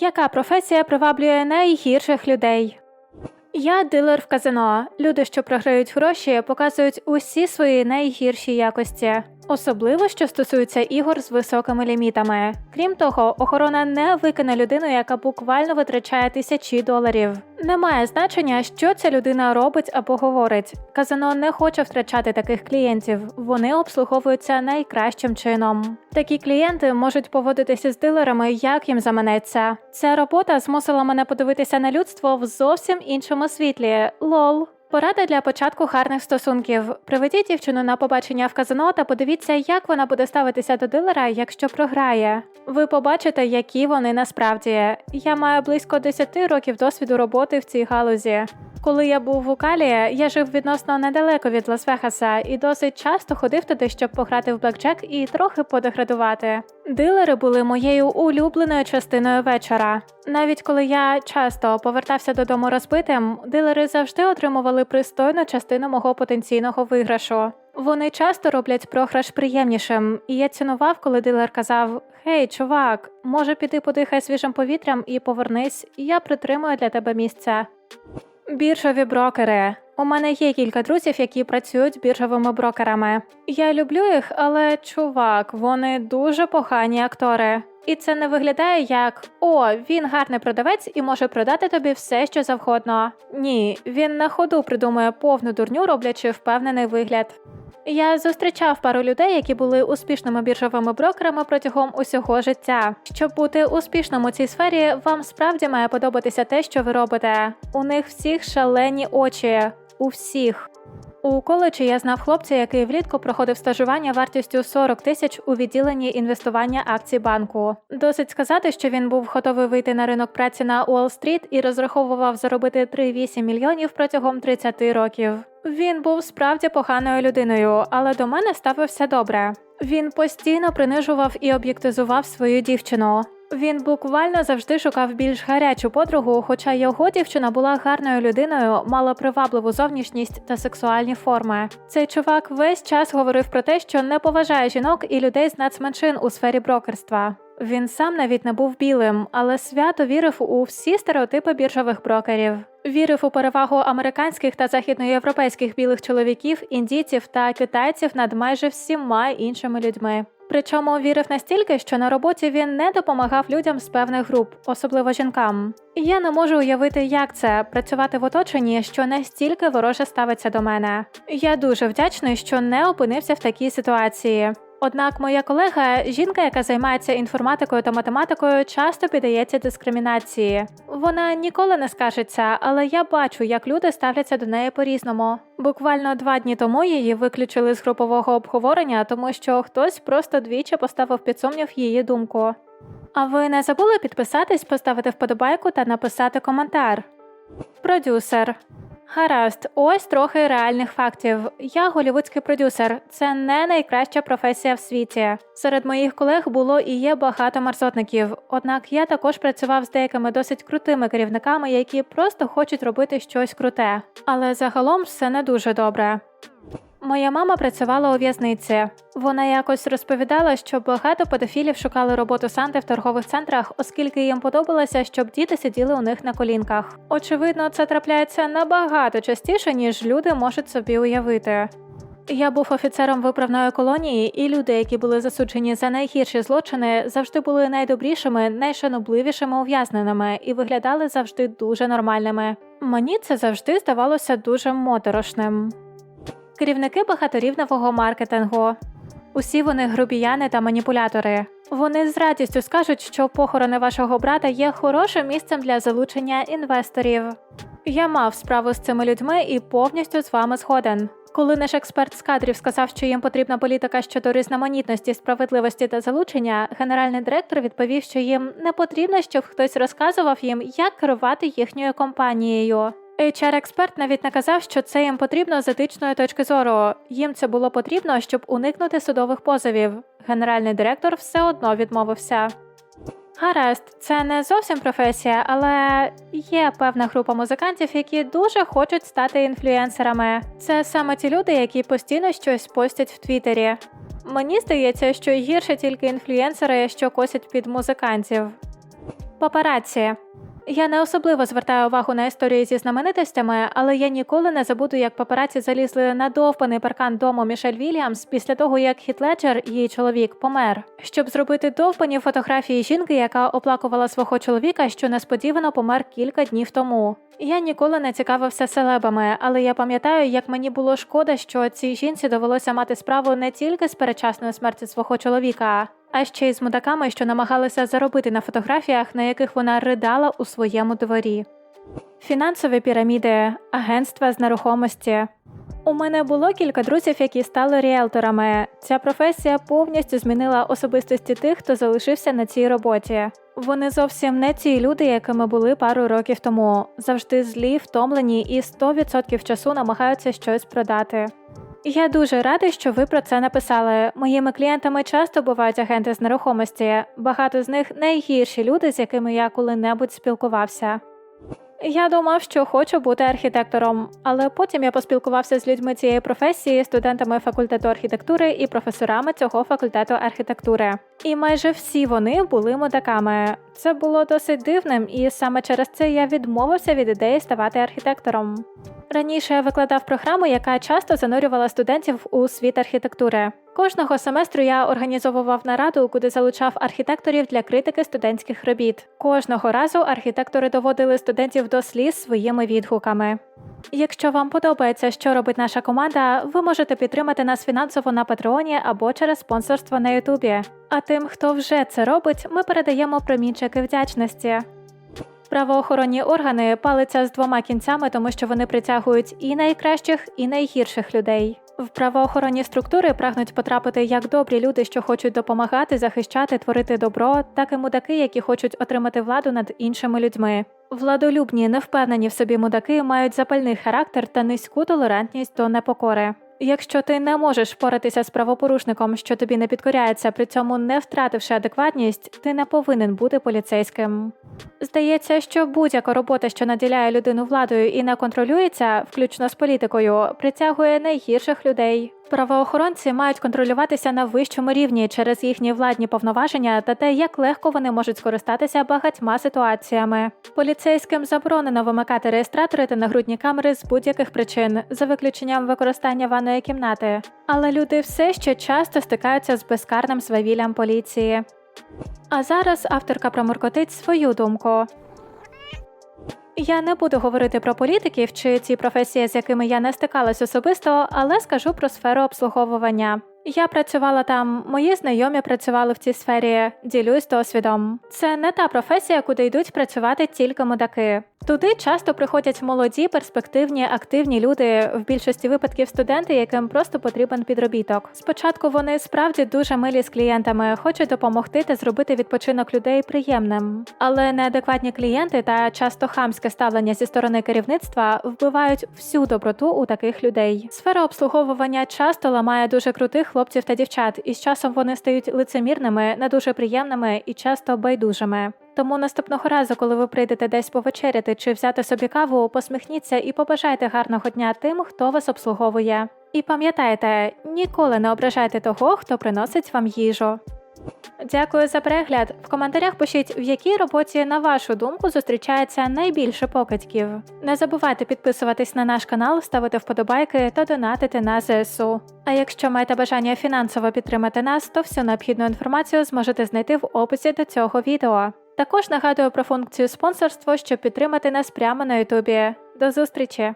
Яка професія приваблює найгірших людей? Я дилер в казино. Люди, що програють гроші, показують усі свої найгірші якості, особливо що стосується ігор з високими лімітами. Крім того, охорона не викине людину, яка буквально витрачає тисячі доларів. Немає значення, що ця людина робить або говорить. Казино не хоче втрачати таких клієнтів. Вони обслуговуються найкращим чином. Такі клієнти можуть поводитися з дилерами, як їм заманеться. Ця робота змусила мене подивитися на людство в зовсім іншому світлі. Лол. Порада для початку гарних стосунків. Приведіть дівчину на побачення в казино та подивіться, як вона буде ставитися до дилера, якщо програє. Ви побачите, які вони насправді. Я маю близько 10 років досвіду роботи в цій галузі. Коли я був в Укалі, я жив відносно недалеко від Лас-Вегаса і досить часто ходив туди, щоб пограти в блекджек і трохи подеградувати. Дилери були моєю улюбленою частиною вечора. Навіть коли я часто повертався додому розбитим, дилери завжди отримували пристойну частину мого потенційного виграшу. Вони часто роблять програш приємнішим, і я цінував, коли дилер казав: Гей, чувак, може піти подихай свіжим повітрям і повернись, я притримую для тебе місце. Біржові брокери. У мене є кілька друзів, які працюють біржовими брокерами. Я люблю їх, але чувак, вони дуже погані актори. І це не виглядає як о, він гарний продавець і може продати тобі все, що завгодно. Ні, він на ходу придумує повну дурню, роблячи впевнений вигляд. Я зустрічав пару людей, які були успішними біржовими брокерами протягом усього життя. Щоб бути успішним у цій сфері, вам справді має подобатися те, що ви робите. У них всіх шалені очі. У всіх. У коледжі я знав хлопця, який влітку проходив стажування вартістю 40 тисяч у відділенні інвестування акцій банку. Досить сказати, що він був готовий вийти на ринок праці на Уолл-стріт і розраховував заробити 3,8 мільйонів протягом 30 років. Він був справді поганою людиною, але до мене ставився добре. Він постійно принижував і об'єктизував свою дівчину. Він буквально завжди шукав більш гарячу подругу, хоча його дівчина була гарною людиною, мала привабливу зовнішність та сексуальні форми. Цей чувак весь час говорив про те, що не поважає жінок і людей з нацменшин у сфері брокерства. Він сам навіть не був білим, але свято вірив у всі стереотипи біржових брокерів. Вірив у перевагу американських та західноєвропейських білих чоловіків, індійців та китайців над майже всіма іншими людьми. Причому вірив настільки, що на роботі він не допомагав людям з певних груп, особливо жінкам. Я не можу уявити, як це працювати в оточенні, що настільки вороже ставиться до мене. Я дуже вдячний, що не опинився в такій ситуації. Однак моя колега, жінка, яка займається інформатикою та математикою, часто піддається дискримінації. Вона ніколи не скажеться, але я бачу, як люди ставляться до неї по-різному. Буквально два дні тому її виключили з групового обговорення, тому що хтось просто двічі поставив під сумнів її думку. А ви не забули підписатись, поставити вподобайку та написати коментар? Продюсер. Гаразд, ось трохи реальних фактів. Я голівудський продюсер. Це не найкраща професія в світі. Серед моїх колег було і є багато марзотників. Однак я також працював з деякими досить крутими керівниками, які просто хочуть робити щось круте. Але загалом все не дуже добре. Моя мама працювала у в'язниці. Вона якось розповідала, що багато педофілів шукали роботу Санти в торгових центрах, оскільки їм подобалося, щоб діти сиділи у них на колінках. Очевидно, це трапляється набагато частіше, ніж люди можуть собі уявити. Я був офіцером виправної колонії, і люди, які були засуджені за найгірші злочини, завжди були найдобрішими, найшанобливішими ув'язненими і виглядали завжди дуже нормальними. Мені це завжди здавалося дуже моторошним. Керівники багаторівневого маркетингу. Усі вони грубіяни та маніпулятори. Вони з радістю скажуть, що похорони вашого брата є хорошим місцем для залучення інвесторів. Я мав справу з цими людьми і повністю з вами згоден. Коли наш експерт з кадрів сказав, що їм потрібна політика щодо різноманітності, справедливості та залучення, генеральний директор відповів, що їм не потрібно, щоб хтось розказував їм, як керувати їхньою компанією. HR-експерт навіть наказав, що це їм потрібно з етичної точки зору. Їм це було потрібно, щоб уникнути судових позовів. Генеральний директор все одно відмовився. Гаразд, це не зовсім професія, але є певна група музикантів, які дуже хочуть стати інфлюенсерами. Це саме ті люди, які постійно щось постять в Твіттері. Мені здається, що гірше тільки інфлюенсери, що косять під музикантів. Папараці. Я не особливо звертаю увагу на історії зі знаменитостями, але я ніколи не забуду, як папараці залізли на довбаний паркан дому Мішель Вільямс після того, як Хіт Леджер, її чоловік, помер, щоб зробити довбані фотографії жінки, яка оплакувала свого чоловіка, що несподівано помер кілька днів тому. Я ніколи не цікавився селебами, але я пам'ятаю, як мені було шкода, що цій жінці довелося мати справу не тільки з передчасною смерті свого чоловіка, а ще й з мудаками, що намагалися заробити на фотографіях, на яких вона ридала у своєму дворі. Фінансові піраміди, агентства з нерухомості. У мене було кілька друзів, які стали ріелторами. Ця професія повністю змінила особистості тих, хто залишився на цій роботі. Вони зовсім не ті люди, якими були пару років тому. Завжди злі, втомлені і 100% часу намагаються щось продати. Я дуже радий, що ви про це написали. Моїми клієнтами часто бувають агенти з нерухомості. Багато з них найгірші люди, з якими я коли-небудь спілкувався. Я думав, що хочу бути архітектором, але потім я поспілкувався з людьми цієї професії, студентами факультету архітектури і професорами цього факультету архітектури. І майже всі вони були мудаками. Це було досить дивним, і саме через це я відмовився від ідеї ставати архітектором. Раніше я викладав програму, яка часто занурювала студентів у світ архітектури. Кожного семестру я організовував нараду, куди залучав архітекторів для критики студентських робіт. Кожного разу архітектори доводили студентів до сліз своїми відгуками. Якщо вам подобається, що робить наша команда, ви можете підтримати нас фінансово на Патреоні або через спонсорство на Ютубі. А тим, хто вже це робить, ми передаємо промінчики вдячності. Правоохоронні органи палиться з двома кінцями, тому що вони притягують і найкращих, і найгірших людей. В правоохоронні структури прагнуть потрапити як добрі люди, що хочуть допомагати, захищати, творити добро, так і мудаки, які хочуть отримати владу над іншими людьми. Владолюбні, невпевнені в собі мудаки мають запальний характер та низьку толерантність до непокори. Якщо ти не можеш впоратися з правопорушником, що тобі не підкоряється, при цьому не втративши адекватність, ти не повинен бути поліцейським. Здається, що будь-яка робота, що наділяє людину владою і не контролюється, включно з політикою, притягує найгірших людей. Правоохоронці мають контролюватися на вищому рівні через їхні владні повноваження та те, як легко вони можуть скористатися багатьма ситуаціями. Поліцейським заборонено вимикати реєстратори та нагрудні камери з будь-яких причин, за виключенням використання ванної кімнати. Але люди все ще часто стикаються з безкарним свавіллям поліції. А зараз авторка проморкотить свою думку. Я не буду говорити про політиків чи ці професії, з якими я не стикалась особисто, але скажу про сферу обслуговування. Я працювала там, мої знайомі працювали в цій сфері, ділюсь досвідом. Це не та професія, куди йдуть працювати тільки мудаки. Туди часто приходять молоді, перспективні, активні люди, в більшості випадків студенти, яким просто потрібен підробіток. Спочатку вони справді дуже милі з клієнтами, хочуть допомогти та зробити відпочинок людей приємним. Але неадекватні клієнти та часто хамське ставлення зі сторони керівництва вбивають всю доброту у таких людей. Сфера обслуговування часто ламає дуже крутих хлопців та дівчат, і з часом вони стають лицемірними, не дуже приємними і часто байдужими. Тому наступного разу, коли ви прийдете десь повечеряти чи взяти собі каву, посміхніться і побажайте гарного дня тим, хто вас обслуговує. І пам'ятайте, ніколи не ображайте того, хто приносить вам їжу. Дякую за перегляд. В коментарях пишіть, в якій роботі, на вашу думку, зустрічається найбільше покидьків. Не забувайте підписуватись на наш канал, ставити вподобайки та донатити на ЗСУ. А якщо маєте бажання фінансово підтримати нас, то всю необхідну інформацію зможете знайти в описі до цього відео. Також нагадую про функцію спонсорство, щоб підтримати нас прямо на Ютубі. До зустрічі!